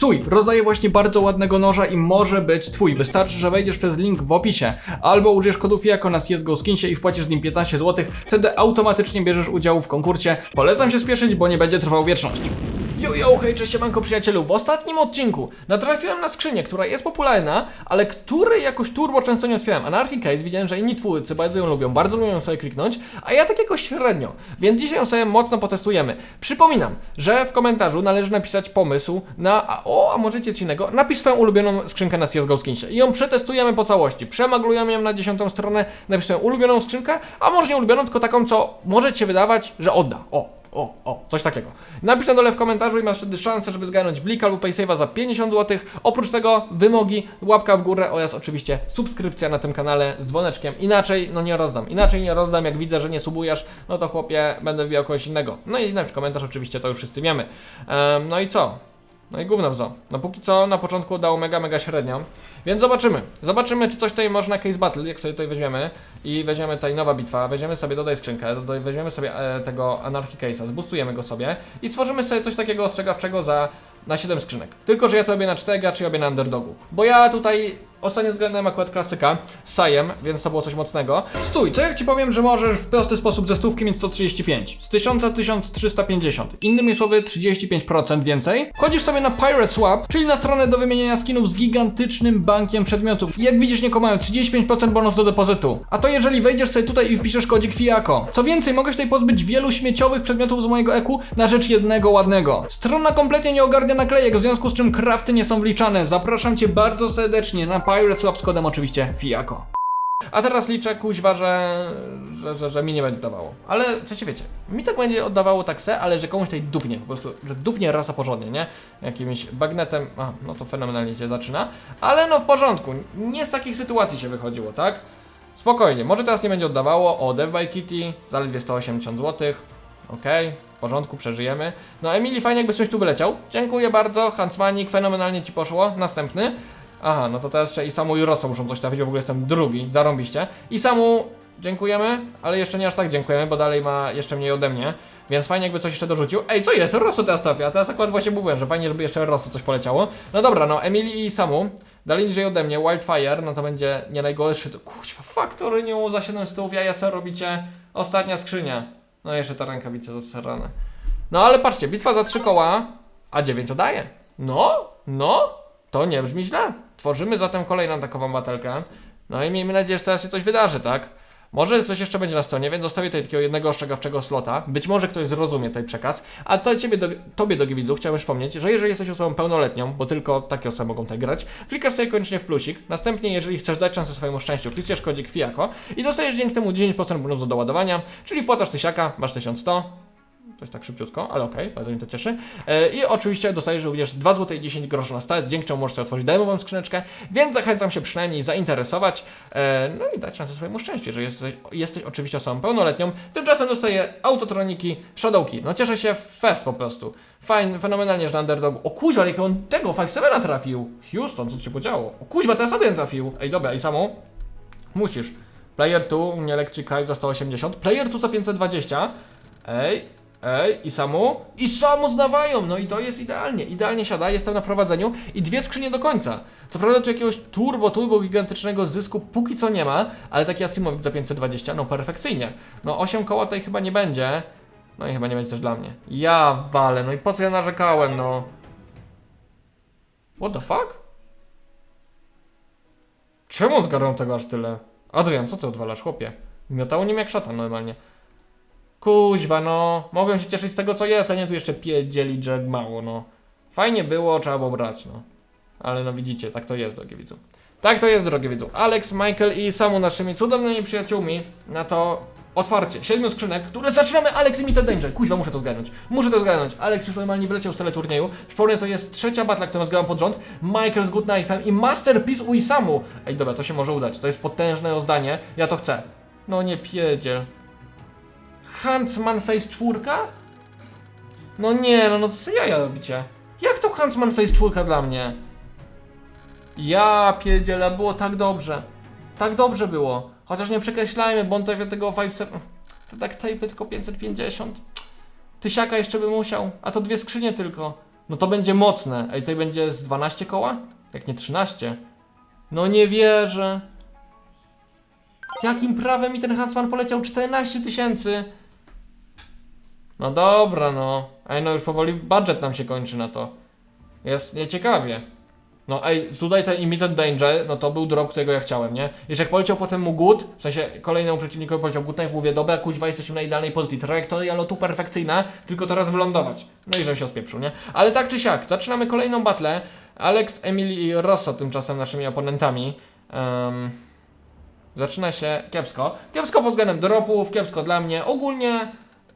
Stój, rozdaję właśnie bardzo ładnego noża i może być twój. Wystarczy, że wejdziesz przez link w opisie, albo użyjesz kodu FIAKO na CSGO Skinsie i wpłacisz z nim 15 zł, wtedy automatycznie bierzesz udział w konkursie. Polecam się spieszyć, bo nie będzie trwał wieczność. Yo, yo, hej, cześć, siemanko przyjacielu. W ostatnim odcinku natrafiłem na skrzynię, która jest popularna, ale której jakoś turbo często nie otwierałem. Anarchy Case widziałem, że inni twórcy bardzo ją lubią, bardzo lubią sobie kliknąć, a ja tak jakoś średnio. Więc dzisiaj ją sobie mocno potestujemy. Przypominam, że w komentarzu należy napisać pomysł na, a, o, a możecie coś innego, napisz swoją ulubioną skrzynkę na CSGO Skinsie i ją przetestujemy po całości. Przemaglujemy ją na dziesiątą stronę, napisz swoją ulubioną skrzynkę, a może nie ulubioną, tylko taką, co może ci się wydawać, że odda. O, o, o, coś takiego. Napisz na dole w komentarzu i masz wtedy szansę, żeby zgarnąć Blik albo PaySave'a za 50 zł. Oprócz tego wymogi, łapka w górę oraz oczywiście subskrypcja na tym kanale z dzwoneczkiem. Inaczej, no nie rozdam. Inaczej nie rozdam, jak widzę, że nie subujesz, no to chłopie, będę wbijał kogoś innego. No i napisz komentarz, oczywiście to już wszyscy wiemy. Em, no i co? No i gówno w. No póki co na początku dało mega, mega średnio. Więc zobaczymy. Zobaczymy, czy coś tutaj można case battle, jak sobie tutaj weźmiemy i weźmiemy tutaj nowa bitwa, weźmiemy sobie dodaj skrzynkę, dodaj, weźmiemy sobie e, tego Anarchy Case'a, zboostujemy go sobie i stworzymy sobie coś takiego ostrzegawczego za na 7 skrzynek. Tylko, że ja to robię na 4, a czy robię na underdogu. Bo ja tutaj ostatnio względem akurat klasyka Sajem, więc to było coś mocnego. Stój, co jak ci powiem, że możesz w prosty sposób ze stówki mieć 135, z 1000 1350, innymi słowy 35% więcej. Wchodzisz sobie na Pirate Swap, czyli na stronę do wymieniania skinów z gigantycznym bankiem przedmiotów. I jak widzisz, nie mają 35% bonus do depozytu. A to jeżeli wejdziesz sobie tutaj i wpiszesz kodzik FIAKO. Co więcej, mogę tutaj pozbyć wielu śmieciowych przedmiotów z mojego eku na rzecz jednego ładnego. Strona kompletnie nie ogarnia naklejek, w związku z czym krafty nie są wliczane. Zapraszam cię bardzo serdecznie na Pirate Swap z kodem oczywiście FIAKO. A teraz liczę kuźwa, że, że, że, że mi nie będzie dawało. Ale przecież wiecie, mi tak będzie oddawało tak se, ale że komuś tej dupnie, po prostu, że dupnie rasa porządnie, nie? Jakimś bagnetem, a, no to fenomenalnie się zaczyna. Ale no w porządku, nie z takich sytuacji się wychodziło, tak? Spokojnie, może teraz nie będzie oddawało, o Dev by Kitty, zaledwie 180 zł, okej, w porządku, przeżyjemy. No Emily, fajnie jakby coś tu wyleciał, dziękuję bardzo, Hansmanik, fenomenalnie Ci poszło, następny. Aha, no to teraz jeszcze i Samu i Rosso muszą coś trafić, w ogóle jestem drugi, zarąbiście. I Samu dziękujemy, ale jeszcze nie aż tak dziękujemy, bo dalej ma jeszcze mniej ode mnie. Więc fajnie jakby coś jeszcze dorzucił. Ej, co jest? Rosso teraz trafia. Teraz akurat właśnie mówiłem, że fajnie, żeby jeszcze Rosso coś poleciało. No dobra, no Emily i Samu. Dalej niżej ode mnie, Wildfire, no to będzie nie najgorszy. Kuźwa, Factory New za 7 stów, jaja se robicie. Ostatnia skrzynia. No jeszcze ta rękawica zasrane. No ale patrzcie, bitwa za 3 koła, a 9 oddaje. No, no, to nie brzmi źle. Tworzymy zatem kolejną takową batelkę. No i miejmy nadzieję, że teraz się coś wydarzy, tak? Może coś jeszcze będzie na stronie, więc zostawię tutaj takiego jednego ostrzegawczego slota. Być może ktoś zrozumie tutaj przekaz. A to ciebie, do, tobie, drogi widzu, chciałem przypomnieć, że jeżeli jesteś osobą pełnoletnią, bo tylko takie osoby mogą tutaj grać, klikasz sobie koniecznie w plusik. Następnie, jeżeli chcesz dać szansę swojemu szczęściu, klikniesz kodzik FIAKO i dostajesz dzięki temu 10% bonusu do ładowania, czyli wpłacasz tysiaka, masz 1100, to jest tak szybciutko, ale okej, bardzo mnie to cieszy. E, I oczywiście dostajesz również 2 zł i 10 groszy na start, dzięki czemu możesz sobie otworzyć darmową skrzyneczkę, więc zachęcam się przynajmniej zainteresować, e, no i dać szansę swojemu szczęściu, jeżeli jesteś, jesteś oczywiście osobą pełnoletnią. Tymczasem dostaję autotroniki, shadowki. No cieszę się fest po prostu. Fajnie, fenomenalnie, że na underdogu. O kuźwa, ale on tego 5-7 trafił. Houston, co tu się podziało? O kuźwa, teraz Adrian trafił. Ej, dobra, i samo? Musisz. Player 2, u mnie Electric Hive za 180. Player 2 za 520. Ej, Ej, i samu? I samu znawają! No i to jest idealnie. Idealnie siada, jestem na prowadzeniu i dwie skrzynie do końca. Co prawda tu jakiegoś turbo, turbo gigantycznego zysku póki co nie ma, ale taki Asimowik za 520, no perfekcyjnie. No 8 koła tutaj chyba nie będzie. No i chyba nie będzie też dla mnie. Ja walę, no i po co ja narzekałem, no. What the fuck? Czemu zgarnął tego aż tyle? Adrian, co ty odwalasz, chłopie? Miotało nim jak szatan normalnie. Kuźwa, no. Mogłem się cieszyć z tego, co jest, a nie tu jeszcze pierdzielić, że mało, no. Fajnie było, trzeba było brać, no. Ale no widzicie, tak to jest, drogie widzu. Tak to jest, drogie widzu. Alex, Michael i Samu naszymi cudownymi przyjaciółmi na to otwarcie siedmiu skrzynek, które zaczynamy Alex Meet Danger. Kuźwa, muszę to zgarnąć. Muszę to zgarnąć. Alex już normalnie wyleciał z teleturnieju. Przypomnę, to jest trzecia batla, którą zgrałem pod rząd. Michael z Good Knife'em i Masterpiece u Isamu. Ej, dobra, to się może udać. To jest potężne rozdanie. Ja to chcę. No nie pierdziel. Huntsman Face 4? No nie, no, no co jaja robicie? Jak to Huntsman Face 4 dla mnie? Ja pierdzielę, było tak dobrze. Tak dobrze było. Chociaż nie przekreślajmy, bo on to tego 5 To tak tape tylko 550. Tysiaka jeszcze by musiał, a to dwie skrzynie tylko. No to będzie mocne. Ej, to będzie z 12 koła? Jak nie 13? No nie wierzę. Jakim prawem mi ten Huntsman poleciał 14 tysięcy? No dobra, no. Ej, no już powoli budżet nam się kończy na to. Jest nieciekawie. No ej, tutaj ten Immediate Danger, no to był drop, którego ja chciałem, nie? Jeszcze jak poleciał potem mu Good, w sensie kolejnemu przeciwnikowi poleciał Good Knife, mówię, dobra, kuźwa, jesteśmy na idealnej pozycji, trajektoria lotu perfekcyjna, tylko teraz wylądować. No i żebym się odpieprzył, nie? Ale tak czy siak, zaczynamy kolejną battlę. Alex, Emily i Rosso tymczasem naszymi oponentami. Em, zaczyna się kiepsko. Kiepsko pod względem dropów, kiepsko dla mnie. Ogólnie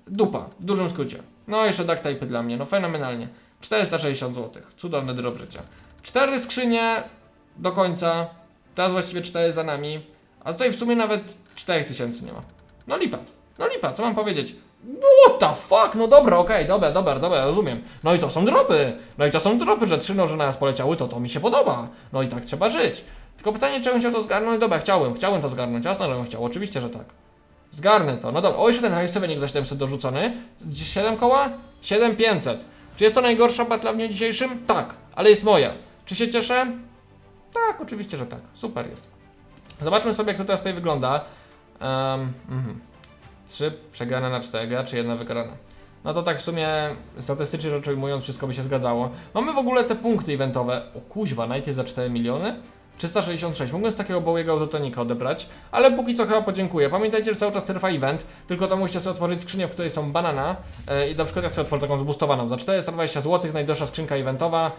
dupa, w dużym skrócie. No jeszcze duct tape dla mnie, no fenomenalnie. 460 zł, cudowny drop życia. Cztery skrzynie do końca, teraz właściwie cztery za nami, a tutaj w sumie nawet 4000 nie ma. No lipa, no lipa, co mam powiedzieć? What the fuck? No dobra, okej, dobra, dobra, dobra, rozumiem. No i to są dropy, no i to są dropy, że trzy noże na nas poleciały, to to mi się podoba. No i tak trzeba żyć. Tylko pytanie, czy bym chciał to zgarnąć? Dobra, chciałem, chciałem to zgarnąć, jasno, że bym chciał, oczywiście, że tak. Zgarnę to. No dobra. O, jeszcze ten hajsowy wynik za 700 dorzucony. 7 koła? 7500. Czy jest to najgorsza batla w dniu dzisiejszym? Tak, ale jest moja. Czy się cieszę? Tak, oczywiście, że tak. Super jest. Zobaczmy sobie, jak to teraz tutaj wygląda. Um. 3 przegrane na 4, czy jedna wygrana. No to tak w sumie statystycznie rzecz ujmując wszystko by się zgadzało. Mamy w ogóle te punkty eventowe. O kuźwa, jest za 4 miliony? 366. Mógłbym z takiego bołego autotonika odebrać, ale póki co chyba podziękuję. Pamiętajcie, że cały czas trwa event, tylko to musicie sobie otworzyć skrzynię, w której są banana e, i na przykład ja sobie otworzę taką zboostowaną. Za 420 zł najdroższa skrzynka eventowa.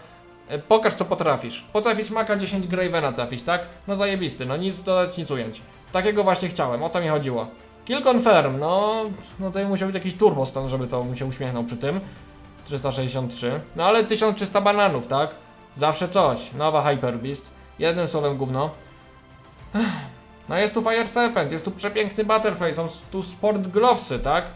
E, pokaż co potrafisz. Potrafisz maka 10 Gravena trafić, tak? No zajebisty, no nic dodać, nic ująć. Takiego właśnie chciałem, o to mi chodziło. Kill confirm, no, no to musiał być jakiś turbo stan, żeby to mu się uśmiechnął przy tym. 363. No ale 1300 bananów, tak? Zawsze coś. Nowa Hyper Beast. Jednym słowem gówno. No jest tu Fire Serpent, jest tu przepiękny Butterfly, są tu Sport Glovesy, tak?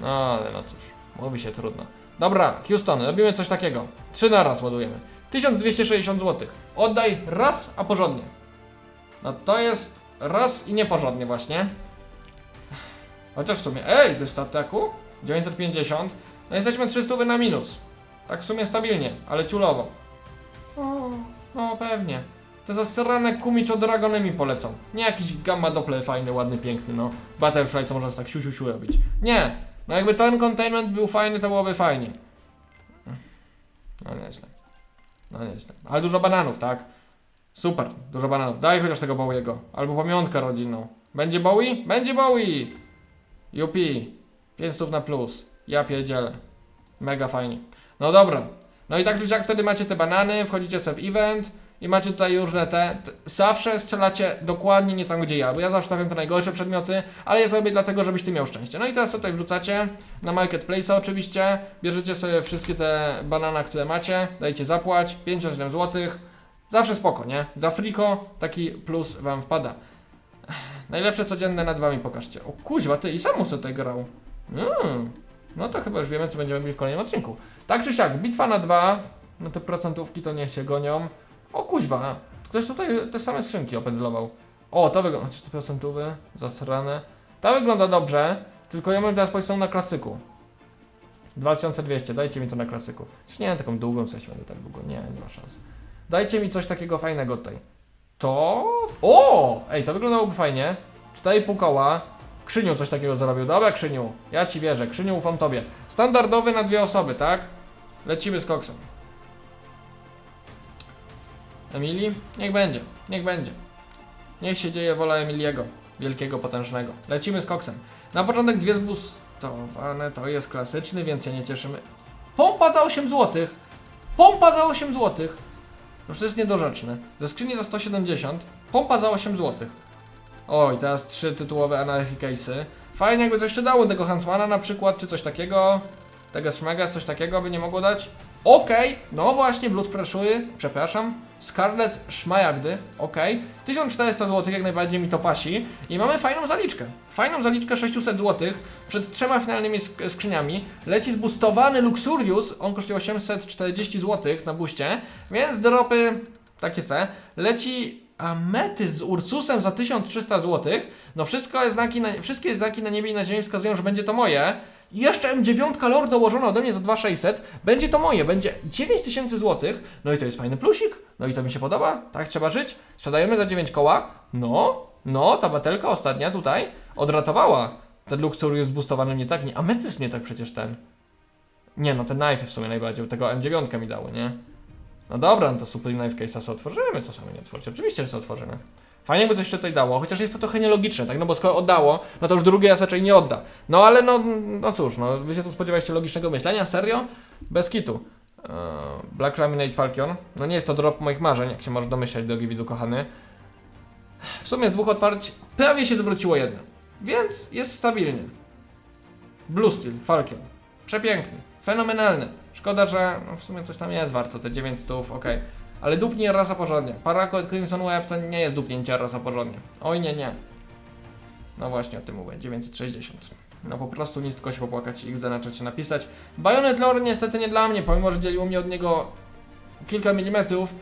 No ale no cóż, mówi się trudno. Dobra, Houston, robimy coś takiego. Trzy na raz ładujemy. 1260 zł. Oddaj raz, a porządnie. No to jest raz i nieporządnie właśnie. Chociaż w sumie, ej, to jest ataku? 950. No jesteśmy 300 na minus. Tak w sumie stabilnie, ale ciulowo. No pewnie. Te zasrane Kumiczo Dragony mi polecą. Nie jakiś Gamma Doppler fajny, ładny, piękny, no. Butterfly, co można tak siu, siu, siu robić. Nie. No jakby ten containment był fajny, to byłoby fajnie. No nieźle. No nieźle. Ale dużo bananów, tak? Super, dużo bananów. Daj chociaż tego Bowiego. Albo pamiątkę rodzinną. Będzie Bowie? Będzie Bowie! Jupi. 500 na plus. Ja pierdzielę. Mega fajnie. No dobra. No i tak czy siak wtedy macie te banany, wchodzicie sobie w event i macie tutaj różne te. Zawsze strzelacie dokładnie nie tam gdzie ja, bo ja zawsze stawiam te najgorsze przedmioty, ale ja to robię dlatego, żebyś ty miał szczęście. No i teraz tutaj wrzucacie na marketplace oczywiście, bierzecie sobie wszystkie te banana, które macie, dajcie zapłać, 57 zł. Zawsze spoko, nie? Za friko taki plus wam wpada. Najlepsze codzienne nad wami pokażcie. O kuźwa, ty i sam co tutaj grał. Mm. No to chyba już wiemy, co będziemy robili w kolejnym odcinku. Tak czy siak, bitwa na dwa. No te procentówki to niech się gonią. O kuźwa, ktoś tutaj te same skrzynki opędzlował. O, to wygląda, znaczy te procentówy, zasrane. Ta wygląda dobrze, tylko ja mam teraz poziom na klasyku. 2200, dajcie mi to na klasyku. Czy nie, taką długą coś będę tak długo, nie, nie ma szans. Dajcie mi coś takiego fajnego tutaj. To... O! Ej, to wyglądałoby fajnie. 4,5 koła. Krzyniu coś takiego zrobił. Dobra, Krzyniu. Ja ci wierzę. Krzyniu, ufam tobie. Standardowy na dwie osoby, tak? Lecimy z koksem. Emilii? Niech będzie. Niech będzie. Niech się dzieje wola Emiliego. Wielkiego, potężnego. Lecimy z koksem. Na początek dwie zbustowane. To jest klasyczny, więc się nie cieszymy. Pompa za 8 zł. Pompa za 8 zł. Już to jest niedorzeczne. Ze skrzyni za 170. Pompa za 8 zł. Oj, teraz trzy tytułowe anarchy case'y. Fajnie jakby coś jeszcze dało tego Hansmana na przykład, czy coś takiego. Tego Schmegas, coś takiego by nie mogło dać. Okej, no właśnie, Blood Pressury, przepraszam. Scarlet Szmajagdy, okej. 1400 zł, jak najbardziej mi to pasi. I mamy fajną zaliczkę. Fajną zaliczkę 600 zł. Przed trzema finalnymi sk- skrzyniami leci zbustowany Luxurius, on kosztuje 840 zł na buście, więc dropy takie se. Leci Ametyst z Ursusem za 1300 zł. No wszystko znaki na, wszystkie znaki na niebie i na ziemi wskazują, że będzie to moje. I jeszcze M9 Lord dołożona ode mnie za 2600. Będzie to moje, będzie 9000 zł. No i to jest fajny plusik. No i to mi się podoba. Tak trzeba żyć. Sprzedajemy za 9 koła. No, no, ta batelka ostatnia tutaj odratowała. Ten Luxor jest mnie tak, nie. Ametyst mnie tak przecież ten. Nie no, te knife w sumie najbardziej, tego M9 mi dały, nie? No dobra, no to Supreme Knife Case'a sobie otworzymy, co sami nie otworzyć. Oczywiście, że sobie otworzymy. Fajnie jakby coś tutaj dało, chociaż jest to trochę nielogiczne, tak? No bo skoro oddało, no to już drugie raczej nie odda. No ale no, no cóż, no wy się tu spodziewaliście logicznego myślenia? Serio? Bez kitu. Eee, Black Laminate Falcon. No nie jest to drop moich marzeń, jak się może domyślać, drogi widzu kochany. W sumie z dwóch otwarć prawie się zwróciło jedno. Więc jest stabilnie. Blue Steel, Falcon. Przepiękny, fenomenalny. Szkoda, że no w sumie coś tam jest warto, te 9 stów, okej. Ale dupnie rasa porządnie. Paracord Crimson Web to nie jest dupnięcie rasa porządnie. Oj nie, nie. No właśnie o tym mówię, 960. No po prostu nic, tylko się popłakać i XD na czacie napisać. Bayonet Lore niestety nie dla mnie, pomimo, że dzieliło mnie od niego kilka milimetrów.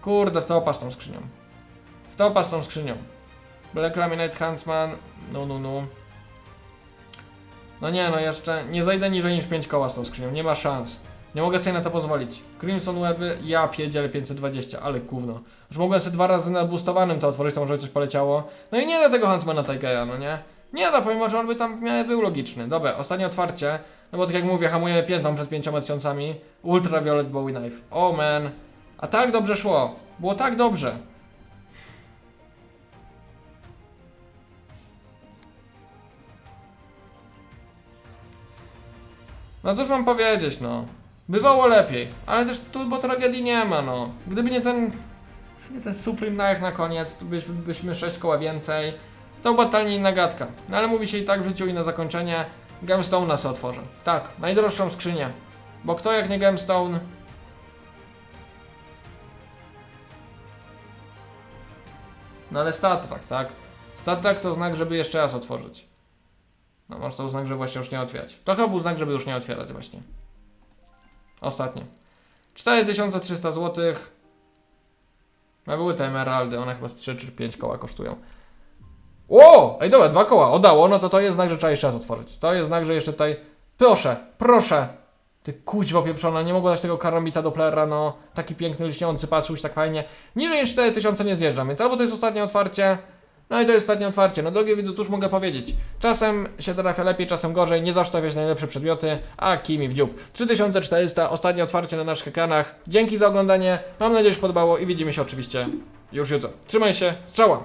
Kurde, w topa z tą skrzynią. W topa z tą skrzynią. Black Laminate Huntsman, no no no. No nie, no jeszcze nie zajdę niżej niż 5 koła z tą skrzynią, nie ma szans. Nie mogę sobie na to pozwolić. Crimson Weby, ja pierdzielę 520, ale gówno. Już mogłem sobie dwa razy na boostowanym to otworzyć, to może coś poleciało. No i nie da tego Huntsmana Tigera, no nie? Nie da, pomimo, że on by tam w miarę był logiczny. Dobra, ostatnie otwarcie. No bo tak jak mówię, hamujemy piętą przed pięcioma tysiącami. Ultraviolet Bowie Knife. Oh man. A tak dobrze szło. Było tak dobrze. No cóż mam powiedzieć, no. Bywało lepiej, ale też tu, bo tragedii nie ma, no. Gdyby nie ten, nie ten Supreme Knife na koniec, to byśmy, byśmy 6 koła więcej. To była totalnie inna gadka. No ale mówi się i tak w życiu i na zakończenie, Gemstone'a se otworzę. Tak, najdroższą skrzynię. Bo kto jak nie Gemstone? No ale Star Trek, tak? Star Trek to znak, żeby jeszcze raz otworzyć. No może to znak, że właśnie już nie otwierać. To chyba był znak, żeby już nie otwierać właśnie. Ostatnie. 4300 zł. No były te emeraldy, one chyba z 3 czy 5 koła kosztują. O! Ej dobra, dwa koła, oddało, no to to jest znak, że trzeba jeszcze raz otworzyć. To jest znak, że jeszcze tutaj... Proszę, proszę! Ty kuźwo pieprzona, nie mogło dać tego karambita Dopplera, no. Taki piękny, lśniący, patrzył się tak fajnie. Niżej niż 4000 nie zjeżdżam, więc albo to jest ostatnie otwarcie, no i to jest ostatnie otwarcie. No drogie widzu, cóż mogę powiedzieć? Czasem się trafia lepiej, czasem gorzej, nie zawsze trafiać najlepsze przedmioty, a kimi w dziób. 3400, ostatnie otwarcie na naszych ekranach. Dzięki za oglądanie, mam nadzieję, że podobało i widzimy się oczywiście już jutro. Trzymaj się, strzała!